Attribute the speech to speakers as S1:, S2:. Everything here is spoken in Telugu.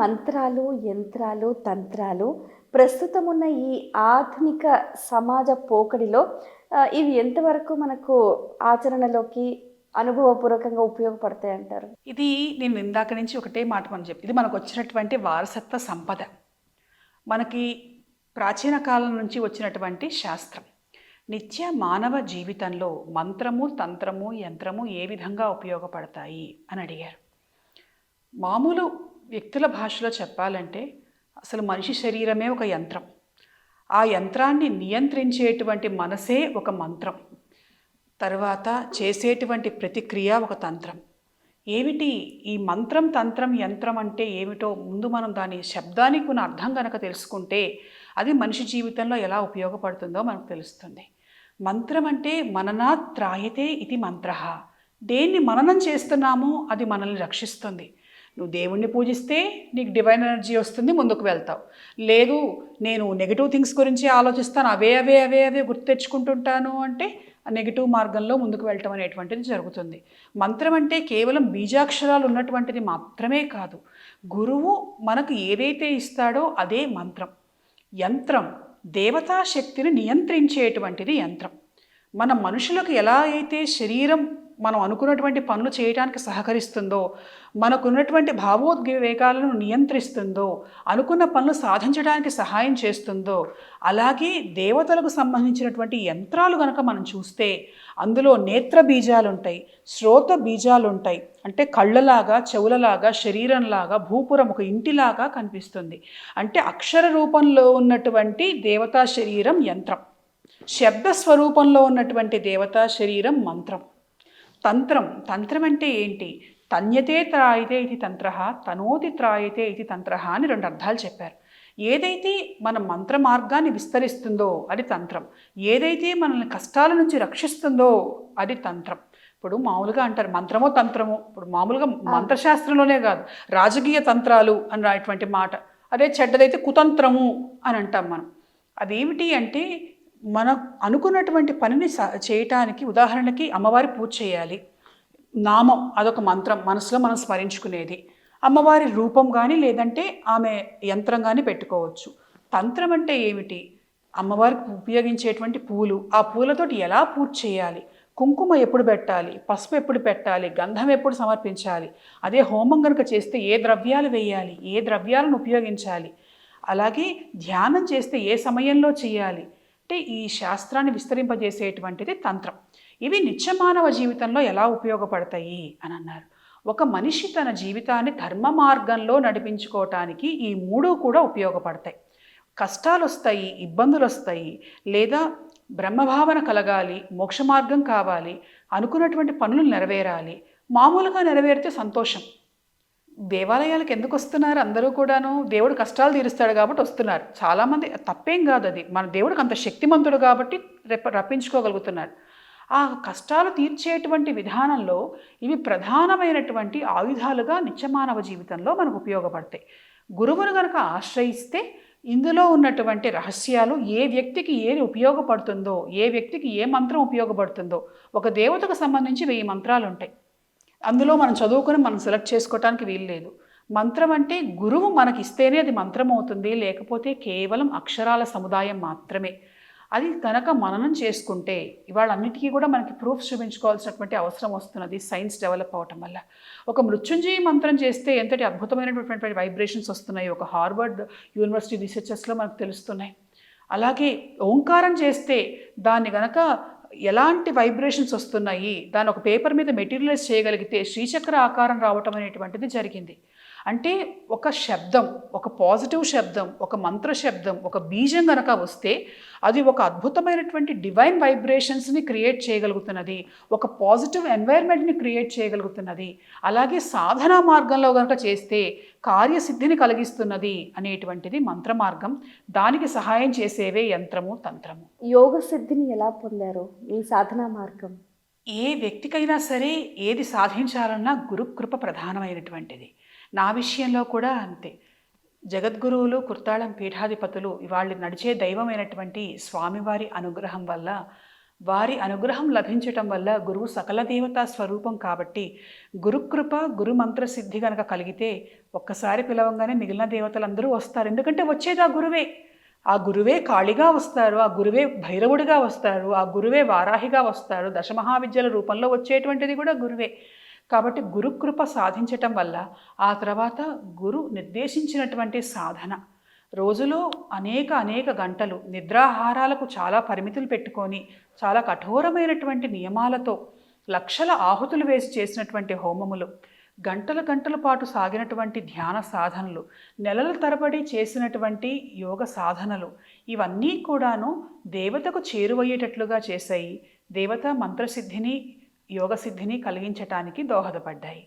S1: మంత్రాలు యంత్రాలు తంత్రాలు. ప్రస్తుతం ఉన్న ఈ ఆధునిక సమాజ పోకడిలో ఇవి ఎంతవరకు మనకు ఆచరణలోకి అనుభవపూర్వకంగా ఉపయోగపడతాయి అంటారు?
S2: ఇది నేను ఇందాక నుంచి ఒకటే మాట మనం చెప్పి ఇది మనకు వచ్చినటువంటి వారసత్వ సంపద. మనకి ప్రాచీన కాలం నుంచి వచ్చినటువంటి శాస్త్రం. నిత్య మానవ జీవితంలో మంత్రము తంత్రము యంత్రము ఏ విధంగా ఉపయోగపడతాయి అని అడిగారు. మామూలు వ్యక్తుల భాషలో చెప్పాలంటే అసలు మనిషి శరీరమే ఒక యంత్రం. ఆ యంత్రాన్ని నియంత్రించేటువంటి మనసే ఒక మంత్రం. తర్వాత చేసేటువంటి ప్రతిక్రియ ఒక తంత్రం. ఏమిటి ఈ మంత్రం తంత్రం యంత్రం అంటే ఏమిటో ముందు మనం దాని శబ్దానికి ఉన్న అర్థం కనుక తెలుసుకుంటే అది మనిషి జీవితంలో ఎలా ఉపయోగపడుతుందో మనకు తెలుస్తుంది. మంత్రం అంటే మననా త్రాయతే ఇది మంత్ర. దేన్ని మననం చేస్తున్నామో అది మనల్ని రక్షిస్తుంది. నువ్వు దేవుణ్ణి పూజిస్తే నీకు డివైన్ ఎనర్జీ వస్తుంది ముందుకు వెళ్తావు. లేదు నేను నెగిటివ్ థింగ్స్ గురించి ఆలోచిస్తాను అవే అవే అవే అవే గుర్తు తెచ్చుకుంటుంటాను అంటే ఆ నెగిటివ్ మార్గంలో ముందుకు వెళ్ళటం అనేటువంటిది జరుగుతుంది. మంత్రం అంటే కేవలం బీజాక్షరాలు ఉన్నటువంటిది మాత్రమే కాదు. గురువు మనకు ఏదైతే ఇస్తాడో అదే మంత్రం. యంత్రం దేవతా శక్తిని నియంత్రించేటువంటిది యంత్రం. మన మనుషులకు ఎలా అయితే శరీరం మనం అనుకున్నటువంటి పనులు చేయడానికి సహకరిస్తుందో మనకున్నటువంటి భావోద్వేగాలను నియంత్రిస్తుందో అనుకున్న పనులు సాధించడానికి సహాయం చేస్తుందో అలాగే దేవతలకు సంబంధించినటువంటి యంత్రాలు కనుక మనం చూస్తే అందులో నేత్ర బీజాలు ఉంటాయి శ్రోత బీజాలు ఉంటాయి అంటే కళ్ళలాగా చెవులలాగా శరీరంలాగా భూపురం ఒక ఇంటిలాగా కనిపిస్తుంది. అంటే అక్షర రూపంలో ఉన్నటువంటి దేవతా శరీరం యంత్రం. శబ్ద స్వరూపంలో ఉన్నటువంటి దేవతా శరీరం మంత్రం. తంత్రం. తంత్రం అంటే ఏంటి? తన్యతే త్రాయితే ఇది తంత్ర తనోతి త్రాయితే ఇది తంత్ర అని రెండు అర్థాలు చెప్పారు. ఏదైతే మన మంత్ర మార్గాన్ని విస్తరిస్తుందో అది తంత్రం. ఏదైతే మనల్ని కష్టాల నుంచి రక్షిస్తుందో అది తంత్రం. ఇప్పుడు మామూలుగా అంటారు మంత్రమో తంత్రమో. ఇప్పుడు మామూలుగా మంత్రశాస్త్రంలోనే కాదు రాజకీయ తంత్రాలు అనేటువంటి మాట. అదే చెడ్డదైతే కుతంత్రము అని అంటాం మనం. అదేమిటి అంటే మన అనుకున్నటువంటి పనిని స చేయటానికి ఉదాహరణకి అమ్మవారి పూజ చేయాలి. నామం అదొక మంత్రం మనసులో మనం స్మరించుకునేది. అమ్మవారి రూపం కానీ లేదంటే ఆమె యంత్రం కానీ పెట్టుకోవచ్చు. తంత్రం అంటే ఏమిటి? అమ్మవారికి ఉపయోగించేటువంటి పూలు. ఆ పూలతోటి ఎలా పూజ చేయాలి? కుంకుమ ఎప్పుడు పెట్టాలి? పసుపు ఎప్పుడు పెట్టాలి? గంధం ఎప్పుడు సమర్పించాలి? అదే హోమం కనుక చేస్తే ఏ ద్రవ్యాలు వేయాలి? ఏ ద్రవ్యాలను ఉపయోగించాలి? అలాగే ధ్యానం చేస్తే ఏ సమయంలో చేయాలి? అంటే ఈ శాస్త్రాన్ని విస్తరింపజేసేటువంటిది తంత్రం. ఇవి నిత్యమానవ జీవితంలో ఎలా ఉపయోగపడతాయి అని అన్నారు. ఒక మనిషి తన జీవితాన్ని ధర్మ మార్గంలో నడిపించుకోవటానికి ఈ మూడు కూడా ఉపయోగపడతాయి. కష్టాలు వస్తాయి ఇబ్బందులు వస్తాయి లేదా బ్రహ్మభావన కలగాలి మోక్ష మార్గం కావాలి అనుకున్నటువంటి పనులు నెరవేరాలి మామూలుగా నెరవేరితే సంతోషం. దేవాలయాలకు ఎందుకు వస్తున్నారు? అందరూ కూడాను దేవుడు కష్టాలు తీరుస్తాడు కాబట్టి వస్తున్నారు. చాలామంది తప్పేం కాదు అది. మన దేవుడికి అంత శక్తిమంతుడు కాబట్టి రెప్ప రప్పించుకోగలుగుతున్నారు ఆ కష్టాలు తీర్చేటువంటి విధానంలో ఇవి ప్రధానమైనటువంటి ఆయుధాలుగా నిత్యమానవ జీవితంలో మనకు ఉపయోగపడతాయి. గురువును కనుక ఆశ్రయిస్తే ఇందులో ఉన్నటువంటి రహస్యాలు ఏ వ్యక్తికి ఏది ఉపయోగపడుతుందో ఏ వ్యక్తికి ఏ మంత్రం ఉపయోగపడుతుందో ఒక దేవతకు సంబంధించి వెయ్యి మంత్రాలు ఉంటాయి అందులో మనం చదువుకుని మనం సెలెక్ట్ చేసుకోవటానికి వీలు లేదు. మంత్రం అంటే గురువు మనకి ఇస్తేనే అది మంత్రం అవుతుంది లేకపోతే కేవలం అక్షరాల సముదాయం మాత్రమే. అది కనుక మననం చేసుకుంటే ఇవాళ అన్నిటికీ కూడా మనకి ప్రూఫ్స్ చూపించుకోవాల్సినటువంటి అవసరం వస్తున్నది సైన్స్ డెవలప్ అవటం వల్ల. ఒక మృత్యుంజయ మంత్రం చేస్తే ఎంతటి అద్భుతమైనటువంటి వైబ్రేషన్స్ వస్తున్నాయి ఒక హార్వర్డ్ యూనివర్సిటీ రీసెర్చర్స్లో మనకు తెలుస్తున్నాయి. అలాగే ఓంకారం చేస్తే దాన్ని గనక ఎలాంటి వైబ్రేషన్స్ వస్తున్నాయి? దాని ఒక పేపర్ మీద మెటీరియలైజ్ చేయగలిగితే శ్రీచక్ర ఆకారం రావటం అనేటువంటిది జరిగింది. అంటే ఒక శబ్దం ఒక పాజిటివ్ శబ్దం ఒక మంత్ర శబ్దం ఒక బీజం గనక వస్తే అది ఒక అద్భుతమైనటువంటి డివైన్ వైబ్రేషన్స్ని క్రియేట్ చేయగలుగుతున్నది ఒక పాజిటివ్ ఎన్వైర్న్మెంట్ని క్రియేట్ చేయగలుగుతున్నది అలాగే సాధనా మార్గంలో కనుక చేస్తే కార్యసిద్ధిని కలిగిస్తున్నది అనేటువంటిది మంత్ర మార్గం. దానికి సహాయం చేసేవే యంత్రము తంత్రము.
S1: యోగ సిద్ధిని ఎలా పొందారు ఈ సాధనా మార్గం?
S2: ఏ వ్యక్తికైనా సరే ఏది సాధించాలన్నా గురుకృప ప్రధానమైనటువంటిది. నా విషయంలో కూడా అంతే. జగద్గురువులు కుర్తాళం పీఠాధిపతులు వాళ్ళు నడిచే దైవమైనటువంటి స్వామివారి అనుగ్రహం వల్ల వారి అనుగ్రహం లభించటం వల్ల గురువు సకల దేవతా స్వరూపం కాబట్టి గురుకృప గురు మంత్రసిద్ధి కనుక కలిగితే ఒక్కసారి పిలవంగానే మిగిలిన దేవతలందరూ వస్తారు. ఎందుకంటే వచ్చేది ఆ గురువే. ఆ గురువే కాళిగా వస్తారు ఆ గురువే భైరవుడిగా వస్తారు ఆ గురువే వారాహిగా వస్తారు. దశమహావిద్యల రూపంలో వచ్చేటువంటిది కూడా గురువే. కాబట్టి గురుకృప సాధించటం వల్ల ఆ తర్వాత గురు నిర్దేశించినటువంటి సాధన. రోజులో అనేక అనేక గంటలు నిద్రాహారాలకు చాలా పరిమితులు పెట్టుకొని చాలా కఠోరమైనటువంటి నియమాలతో లక్షల ఆహుతులు వేసి చేసినటువంటి హోమములు గంటల గంటల పాటు సాగినటువంటి ధ్యాన సాధనలు నెలల తరబడి చేసినటువంటి యోగ సాధనలు ఇవన్నీ కూడాను దేవతకు చేరువయ్యేటట్లుగా చేశాయి. దేవత మంత్రసిద్ధిని యోగసిద్ధిని కలిగించటానికి దోహదపడ్డాయి.